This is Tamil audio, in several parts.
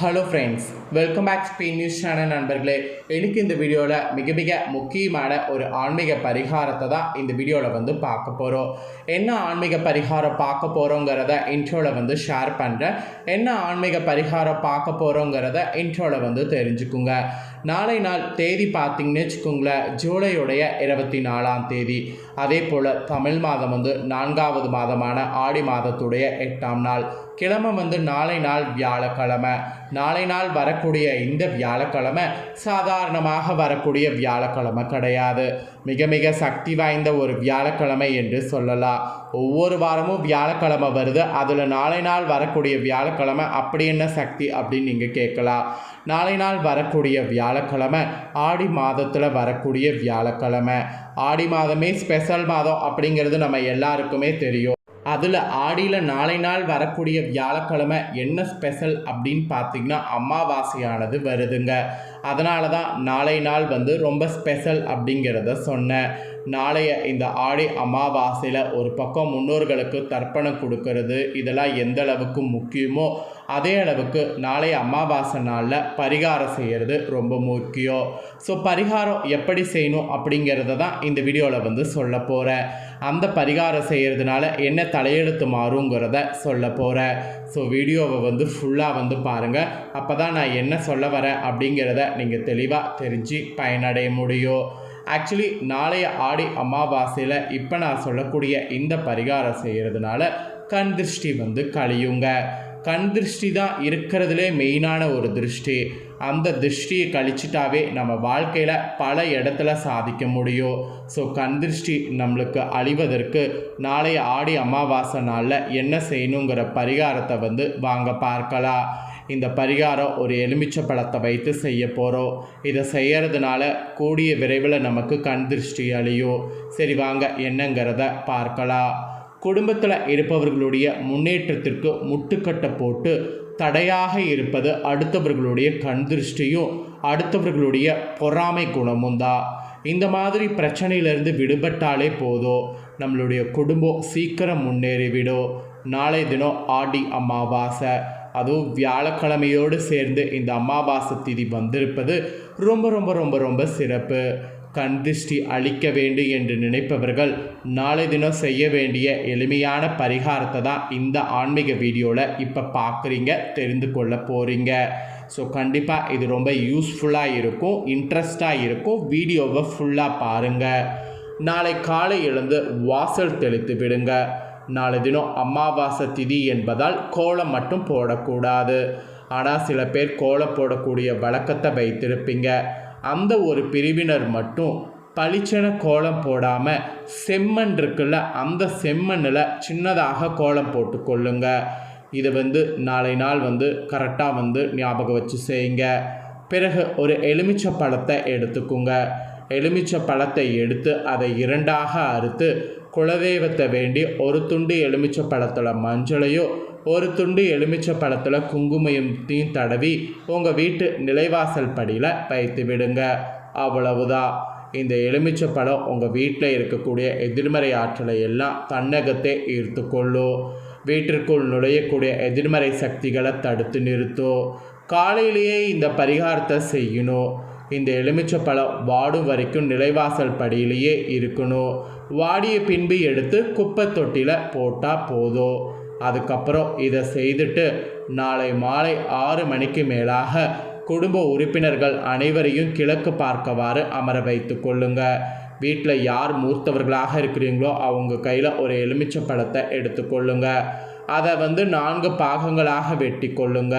Hello friends welcome back Spain news channel நண்பர்களே. எனக்கு இந்த வீடியோவில் மிக மிக முக்கியமான ஒரு ஆன்மீக பரிகாரத்தை தான் இந்த வீடியோவில் வந்து பார்க்க போகிறோம் என்ன ஆன்மீக பரிகாரம் பார்க்க போகிறோங்கிறத இன்ட்ரோவில் வந்து ஷேர் பண்ணுறேன் என்ன ஆன்மீக பரிகாரம் பார்க்க போகிறோங்கிறத இன்ட்ரோவில் வந்து தெரிஞ்சுக்குங்க. நாளை நாள் தேதி பார்த்தீங்கன்னு வச்சுக்கோங்களேன் ஜூலையுடைய இருபத்தி நாலாம் தேதி. அதே போல் தமிழ் மாதம் வந்து நான்காவது மாதமான ஆடி மாதத்துடைய எட்டாம் நாள். கிழமை வந்து நாளை நாள் வியாழக்கிழமை. நாளை நாள் வரக்கூடிய இந்த வியாழக்கிழமை சாதாரணமாக வரக்கூடிய வியாழக்கிழமை கிடையாது. மிக மிக சக்தி வாய்ந்த ஒரு வியாழக்கிழமை என்று சொல்லலாம். ஒவ்வொரு வாரமும் வியாழக்கிழமை வருது. அதில் நாளை நாள் வரக்கூடிய வியாழக்கிழமை அப்படி என்ன சக்தி அப்படின்னு நீங்கள் கேட்கலாம். நாளை நாள் வரக்கூடிய வியாழக்கிழமை ஆடி மாதத்தில் வரக்கூடிய வியாழக்கிழமை. ஆடி மாதமே ஸ்பெஷல் மாதம் அப்படிங்கிறது நம்ம எல்லாருக்குமே தெரியும். அதில் ஆடியில் நாளை நாள் வரக்கூடிய வியாழக்கிழமை என்ன ஸ்பெஷல் அப்படின்னு பார்த்தீங்கன்னா அமாவாசையானது வருதுங்க. அதனால தான் நாளை நாள் வந்து ரொம்ப ஸ்பெஷல் அப்படிங்கிறத சொன்னேன். நாளைய இந்த ஆடி அமாவாசையில் ஒரு பக்கம் முன்னோர்களுக்கு தர்ப்பணம் கொடுக்கறது இதெல்லாம் எந்த அளவுக்கு முக்கியமோ அதே அளவுக்கு நாளைய அமாவாசை நாளில் பரிகாரம் செய்கிறது ரொம்ப முக்கியம். ஸோ பரிகாரம் எப்படி செய்யணும் அப்படிங்கிறத தான் இந்த வீடியோவில் வந்து சொல்ல போகிறேன் அந்த பரிகாரம் செய்கிறதுனால என்ன தலையெழுத்து மாறுங்கிறத சொல்ல போகிறேன் ஸோ வீடியோவை வந்து ஃபுல்லாக வந்து பாருங்கள் அப்போ தான் நான் என்ன சொல்ல வரேன் அப்படிங்கிறத நீங்கள் தெளிவாக தெரிஞ்சு பயனடைய முடியும். ஆக்சுவலி நாளைய ஆடி அமாவாசையில் இப்போ நான் சொல்லக்கூடிய இந்த பரிகாரம் செய்கிறதுனால கண் திருஷ்டி வந்து கழியுங்க. கண் திருஷ்டி தான் இருக்கிறதுலே மெயினான ஒரு திருஷ்டி. அந்த திருஷ்டியை கழிச்சிட்டாவே நம்ம வாழ்க்கையில் பல இடத்துல சாதிக்க முடியும். ஸோ கண் திருஷ்டி நம்மளுக்கு அழிவதற்கு நாளை ஆடி அமாவாசை நாளில் என்ன செய்யணுங்கிற பரிகாரத்தை வந்து வாங்க பார்க்கலாம். இந்த பரிகாரம் ஒரு எலுமிச்சை பழத்தை வைத்து செய்ய போகிறோம் இதை செய்கிறதுனால கூடிய விரைவில் நமக்கு கண் திருஷ்டி அழியும். சரி வாங்க என்னங்கிறத பார்க்கலாம். குடும்பத்தில் இருப்பவர்களுடைய முன்னேற்றத்திற்கு முட்டுக்கட்டை போட்டு தடையாக இருப்பது அடுத்தவர்களுடைய கண் திருஷ்டியும் அடுத்தவர்களுடைய பொறாமை குணமும் தான். இந்த மாதிரி பிரச்சனையிலேருந்து விடுபட்டாலே போதும். நம்மளுடைய குடும்பம் சீக்கிரம் முன்னேறிவிடும் நாளை தினம் ஆடி அமாவாசை. அதுவும் வியாழக்கிழமையோடு சேர்ந்து இந்த அமாவாசை திதி வந்திருப்பது ரொம்ப ரொம்ப ரொம்ப ரொம்ப சிறப்பு. கண் திருஷ்டி அளிக்க வேண்டும் என்று நினைப்பவர்கள் நாளை தினம் செய்ய வேண்டிய எளிமையான பரிகாரத்தை தான் இந்த ஆன்மீக வீடியோவில் இப்போ பார்க்குறீங்க தெரிந்து கொள்ள போகிறீங்க ஸோ கண்டிப்பாக இது ரொம்ப யூஸ்ஃபுல்லாக இருக்கும் இன்ட்ரெஸ்டாக இருக்கும். வீடியோவை ஃபுல்லாக பாருங்கள் நாளை காலை எழுந்து வாசல் தெளித்து விடுங்க. நாளை தினம் அமாவாசை திதி என்பதால் கோலம் மட்டும் போடக்கூடாது. ஆனால் சில பேர் கோலம் போடக்கூடிய வழக்கத்தை வைத்திருப்பீங்க. அந்த ஒரு பிரிவினர் மட்டும் பளிச்சென கோலம் போடாமல் செம்மண் இருக்குல்ல அந்த செம்மண்ணில் சின்னதாக கோலம் போட்டு கொள்ளுங்க. இது வந்து நாளை நாள் வந்து கரெக்டாக வந்து ஞாபகம் வச்சு செய்யுங்க. பிறகு ஒரு எலுமிச்சை பழத்தை எடுத்துக்குங்க. எலுமிச்சை பழத்தை எடுத்து அதை இரண்டாக அறுத்து குலதெய்வத்தை வேண்டி ஒரு துண்டு எலுமிச்சை பழத்தில் மஞ்சளையோ ஒரு துண்டு எலுமிச்சை பழத்தில் குங்குமத்தையும் தடவி உங்கள் வீட்டு நிலைவாசல் படியில் வைத்து விடுங்க. அவ்வளவுதான். இந்த எலுமிச்சை பழம் உங்கள் வீட்டில் இருக்கக்கூடிய எதிர்மறை ஆற்றலை எல்லாம் தன்னகத்தை ஈர்த்து கொள்ளும். வீட்டிற்குள் நுழையக்கூடிய எதிர்மறை சக்திகளை தடுத்து நிறுத்தும். காலையிலேயே இந்த பரிகாரத்தை செய்யணும். இந்த எலுமிச்சப்பழம் வாடும் வரைக்கும் நிலைவாசல் படியிலேயே இருக்கணும். வாடிய பின்பு எடுத்து குப்பை தொட்டியில் போட்டால் போதும். அதுக்கப்புறம் இதை செய்துட்டு நாளை மாலை ஆறு மணிக்கு மேலாக குடும்ப உறுப்பினர்கள் அனைவரையும் கிழக்கு பார்க்கவாறு அமர வைத்து கொள்ளுங்க. வீட்டில் யார் மூர்த்தவர்களாக இருக்கிறீங்களோ அவங்க கையில் ஒரு எலுமிச்சை பழத்தை எடுத்துக்கொள்ளுங்க அதை வந்து நான்கு பாகங்களாக வெட்டி கொள்ளுங்க.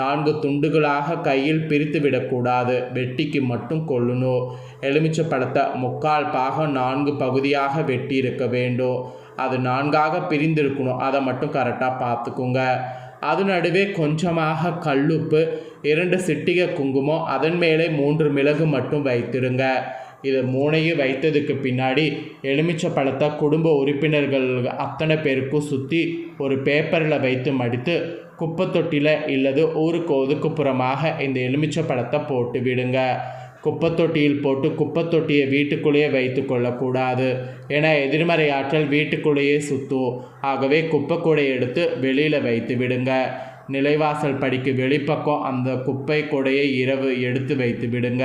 நான்கு துண்டுகளாக கையில் பிரித்து விடக்கூடாது. வெட்டிக்கு மட்டும் கொள்ளணும். எலுமிச்சை பழத்தை முக்கால் பாகம் நான்கு பகுதியாக வெட்டி இருக்க வேண்டும். அது நான்காக பிரிந்திருக்கணும். அதை மட்டும் கரெக்டாக பார்த்துக்குங்க. அது நடுவே கொஞ்சமாக கல்லுப்பு இரண்டு சிட்டிகை குங்குமம் அதன் மேலே மூன்று மிளகு மட்டும் வைத்திருங்க. இது மூணையும் வைத்ததுக்கு பின்னாடி எலுமிச்சை பழத்தை குடும்ப உறுப்பினர்கள் அத்தனை பேருக்கும் சுற்றி ஒரு பேப்பரில் வைத்து மடித்து குப்பை தொட்டியில் இல்லது ஊருக்கு ஒதுக்குப்புறமாக இந்த எலுமிச்சை பழத்தை போட்டு விடுங்க. குப்பத்தொட்டியில் போட்டு குப்பை தொட்டியை வீட்டுக்குள்ளேயே வைத்து கொள்ளக்கூடாது ஏன்னா எதிர்மறை ஆற்றல் வீட்டுக்குள்ளேயே சுத்தும் ஆகவே குப்பை எடுத்து வெளியில் வைத்து விடுங்க. நிலைவாசல் படிக்கு வெளிப்பக்கம் அந்த குப்பை கூடையை இரவு எடுத்து வைத்து விடுங்க.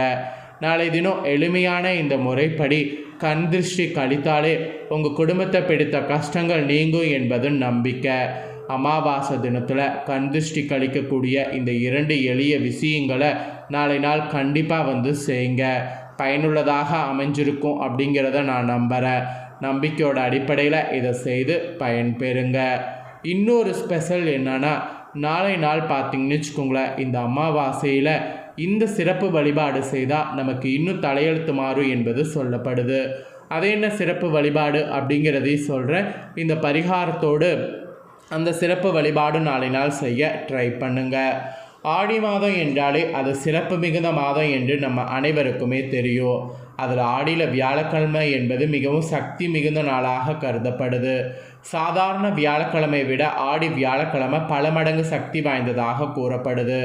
நாளை தினம் எளிமையான இந்த முறைப்படி கண் திருஷ்டி கழித்தாலே உங்கள் குடும்பத்தை பிடித்த கஷ்டங்கள் நீங்கும் என்பது நம்பிக்கை. அமாவாசை தினத்தில் கந்திஷ்டி கழிக்கக்கூடிய இந்த இரண்டு எளிய விஷயங்களை நாளை நாள் கண்டிப்பாக வந்து செய்யுங்க பயனுள்ளதாக அமைஞ்சிருக்கும் அப்படிங்கிறத நான் நம்புகிறேன் நம்பிக்கையோட அடிப்படையில் இதை செய்து பயன்பெறுங்க. இன்னொரு ஸ்பெஷல் என்னென்னா நாளை நாள் பார்த்தீங்கன்னு வச்சுக்கோங்களேன் இந்த அமாவாசையில் இந்த சிறப்பு வழிபாடு செய்தால் நமக்கு இன்னும் தலையெழுத்து மாறும் என்பது சொல்லப்படுது. அது என்ன சிறப்பு வழிபாடு அப்படிங்கிறதையும் சொல்கிறேன் இந்த பரிகாரத்தோடு அந்த சிறப்பு வழிபாடு நாளை நாள் செய்ய ட்ரை பண்ணுங்க. ஆடி மாதம் என்றாலே அது சிறப்பு மிகுந்த மாதம் என்று நம்ம அனைவருக்குமே தெரியும். அதில் ஆடியில் வியாழக்கிழமை என்பது மிகவும் சக்தி மிகுந்த நாளாக கருதப்படுது. சாதாரண வியாழக்கிழமை விட ஆடி வியாழக்கிழமை பல மடங்கு சக்தி வாய்ந்ததாக கூறப்படுது.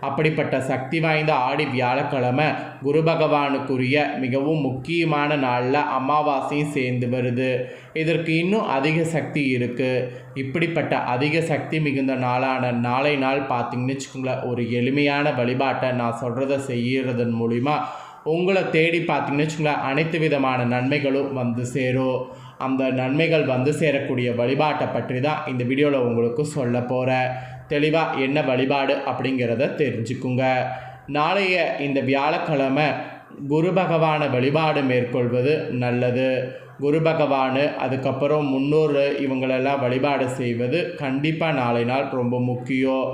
அப்படிப்பட்ட சக்தி வாய்ந்த ஆடி வியாழக்கிழமை குரு பகவானுக்குரிய மிகவும் முக்கியமான நாளில் அமாவாசையும் சேர்ந்து வருது. இதற்கு இன்னும் அதிக சக்தி இருக்குது இப்படிப்பட்ட அதிக சக்தி மிகுந்த நாளான நாளை நாள் பார்த்தீங்கன்னு வச்சுக்கோங்களேன் ஒரு எளிமையான வழிபாட்டை நான் சொல்கிறத செய்யறதன் மூலிமா உங்களை தேடி பார்த்தீங்கன்னு வச்சுக்கோங்களேன் அனைத்து விதமான நன்மைகளும் வந்து சேரும். அந்த நன்மைகள் வந்து சேரக்கூடிய வழிபாட்டை பற்றி தான் இந்த வீடியோவில் உங்களுக்கு சொல்ல போகிறேன் தெளிவாக என்ன வழிபாடு அப்படிங்கிறத தெரிஞ்சுக்குங்க. நாளைய இந்த வியாழக்கிழமை குரு பகவானை வழிபாடு மேற்கொள்வது நல்லது. குரு பகவான் அதுக்கப்புறம் முன்னோர் இவங்களெல்லாம் வழிபாடு செய்வது கண்டிப்பாக நாளை நாள் ரொம்ப முக்கியம்.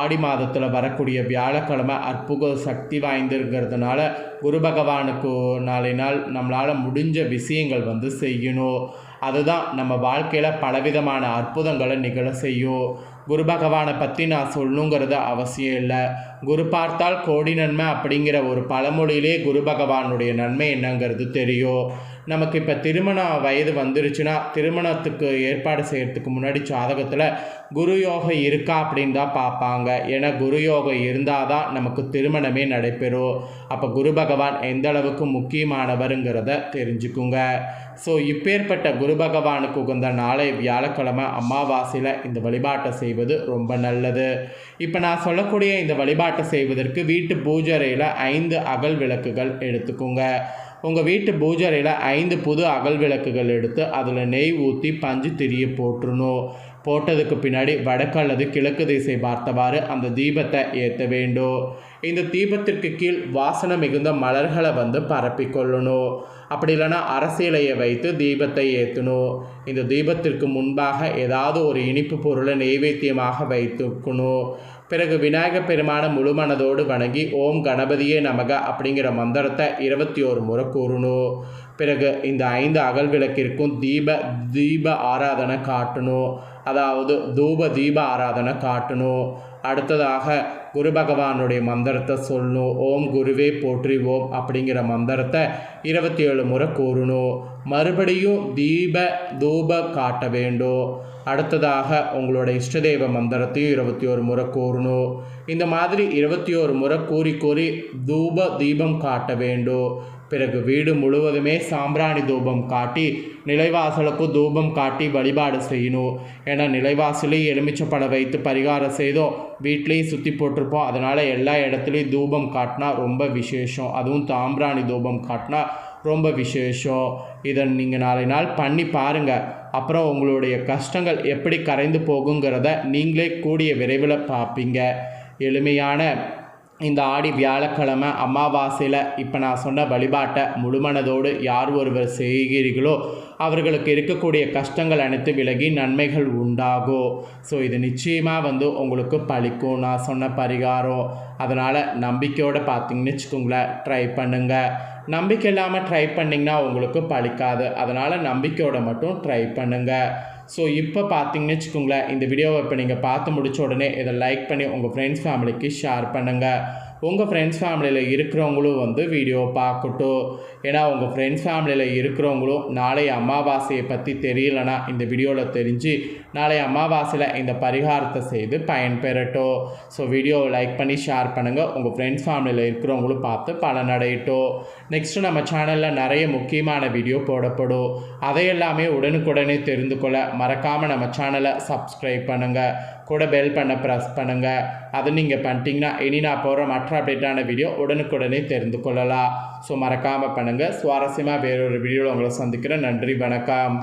ஆடி மாதத்தில் வரக்கூடிய வியாழக்கிழமை அற்புத சக்தி வாய்ந்திருக்கிறதுனால குரு பகவானுக்கு நாளை நாள் நம்மளால் முடிஞ்ச விஷயங்கள் வந்து செய்யணும். அதுதான் நம்ம வாழ்க்கையில் பலவிதமான அற்புதங்களை நிகழ செய்யும். குரு பகவானை பற்றி நான் சொல்லணுங்கிறது அவசியம் இல்லை. குரு பார்த்தால் கோடி நன்மை அப்படிங்கிற ஒரு பழமொழியிலே குரு பகவானுடைய நன்மை என்னங்கிறது தெரியும். நமக்கு இப்போ திருமண வயது வந்துருச்சுன்னா திருமணத்துக்கு ஏற்பாடு செய்கிறதுக்கு முன்னாடி ஜாதகத்தில் குரு யோகம் இருக்கா அப்படின்னு தான் பார்ப்பாங்க. ஏன்னா குரு யோகம் இருந்தால் தான் நமக்கு திருமணமே நடைபெறும். அப்போ குரு பகவான் எந்த அளவுக்கு முக்கியமானவருங்கிறத தெரிஞ்சுக்குங்க. ஸோ இப்பேற்பட்ட குரு பகவானுக்கு உகந்த நாளை வியாழக்கிழமை அமாவாசையில் இந்த வழிபாட்டை செய்வது ரொம்ப நல்லது. இப்போ நான் சொல்லக்கூடிய இந்த வழிபாட்டை செய்வதற்கு வீட்டு பூஜரையில் ஐந்து அகல் விளக்குகள் எடுத்துக்கோங்க. உங்கள் வீட்டு பூஜரையில் ஐந்து புது அகல் விளக்குகள் எடுத்து அதில் நெய் ஊற்றி பஞ்சு திரிய போட்டுருணும் போட்டதுக்கு பின்னாடி வடக்கு அல்லது கிழக்கு திசை பார்த்தவாறு அந்த தீபத்தை ஏற்ற வேண்டும். இந்த தீபத்திற்கு கீழ் வாசனை மிகுந்த மலர்களை வந்து பரப்பிக்கொள்ளணும். அப்படி இல்லைன்னா அரசியலையை வைத்து தீபத்தை ஏற்றணும். இந்த தீபத்திற்கு முன்பாக ஏதாவது ஒரு இனிப்பு பொருளை நெய்வேத்தியமாக வைத்துக்கணும். பிறகு விநாயகப் பெருமான முழு மனதோடு வணங்கி ஓம் கணபதியே நமக அப்படிங்கிற மந்திரத்தை இருபத்தி ஒரு முறை கூறணும் பிறகு இந்த ஐந்து அகல் விளக்கிற்கும் தீப தீப ஆராதனை காட்டணும் அதாவது தூப தீப ஆராதனை காட்டணும் அடுத்ததாக குரு பகவானுடைய மந்திரத்தை சொல்லணும் ஓம் குருவே போற்றி ஓம் அப்படிங்கிற மந்திரத்தை இருபத்தி ஏழு முறை கூறணும் மறுபடியும் தீப தூப காட்ட வேண்டும் அடுத்ததாக உங்களோட இஷ்டதேவ மந்திரத்தையும் இருபத்தி ஒரு முறை கூறணும். இந்த மாதிரி இருபத்தி ஒரு முறை கூறி கூறி தூப தீபம் காட்ட வேண்டும். பிறகு வீடு முழுவதுமே சாம்பிராணி தூபம் காட்டி நிலைவாசலுக்கும் தூபம் காட்டி வழிபாடு செய்யணும். ஏன்னா நிலைவாசலையும் எலுமிச்சப்பட வைத்து பரிகாரம் செய்தோம். வீட்லேயும் சுற்றி போட்டிருப்போம். அதனால் எல்லா இடத்துலையும் தூபம் காட்டினா ரொம்ப விசேஷம். அதுவும் தாம்பிராணி தூபம் காட்டினா ரொம்ப விசேஷம். இதை நீங்கள் நாளை நாள் பண்ணி பாருங்கள் அப்புறம் உங்களுடைய கஷ்டங்கள் எப்படி கரைந்து போகுங்கிறத நீங்களே கூடிய விரைவில் பார்ப்பீங்க. எளிமையான இந்த ஆடி வியாழக்கிழமை அமாவாசையில் இப்போ நான் சொன்ன வழிபாட்டை முழுமனதோடு யார் ஒருவர் செய்கிறீர்களோ அவர்களுக்கு இருக்கக்கூடிய கஷ்டங்கள் அனைத்து விலகி நன்மைகள் உண்டாகும் ஸோ இது நிச்சயமாக வந்து உங்களுக்கு பழிக்கும். நான் சொன்ன பரிகாரம். அதனால் நம்பிக்கையோடு பார்த்தீங்கன்னு வச்சுக்கோங்களேன் ட்ரை பண்ணுங்கள் நம்பிக்கை இல்லாமல் ட்ரை பண்ணிங்கன்னா உங்களுக்கு பழிக்காது. அதனால் நம்பிக்கையோட மட்டும் ட்ரை பண்ணுங்கள் ஸோ இப்போ பார்த்தீங்கன்னு வச்சுக்கோங்களேன் இந்த வீடியோவை இப்போ நீங்கள் பார்த்து முடிச்ச உடனே இதை லைக் பண்ணி உங்கள் ஃப்ரெண்ட்ஸ் ஃபேமிலிக்கு ஷேர் பண்ணுங்கள் உங்கள் ஃப்ரெண்ட்ஸ் ஃபேமிலியில் இருக்கிறவங்களும் வந்து வீடியோ பார்க்கட்டும். ஏன்னா உங்கள் ஃப்ரெண்ட்ஸ் ஃபேமிலியில் இருக்கிறவங்களும் நாளை அமாவாசையை பற்றி தெரியலனா இந்த வீடியோவில் தெரிஞ்சு நாளை அமாவாசையில் இந்த பரிகாரத்தை செய்து பயன்பெறட்டும். ஸோ வீடியோவை லைக் பண்ணி ஷேர் பண்ணுங்கள் உங்கள் ஃப்ரெண்ட்ஸ் ஃபேமிலியில் இருக்கிறவங்களும் பார்த்து பலனடையட்டும் நெக்ஸ்ட்டு நம்ம சேனலில் நிறைய முக்கியமான வீடியோ போடப்படும். அதையெல்லாமே உடனுக்குடனே தெரிந்து கொள்ள மறக்காமல் நம்ம சேனலை சப்ஸ்கிரைப் பண்ணுங்கள் கூட பெல் பண்ண ப்ரெஸ் பண்ணுங்கள் அதை நீங்கள் பண்ணிட்டீங்கன்னா இனி நான் போகிற மற்ற அப்டேட்டான வீடியோ உடனுக்குடனே தெரிந்து கொள்ளலாம். ஸோ மறக்காமல் பண்ணுங்கள் பண்ணுங்கள் சுவாரஸ்யமாக வேறொரு வீடியோவில் உங்களை சந்திக்கிறேன். நன்றி வணக்கம்.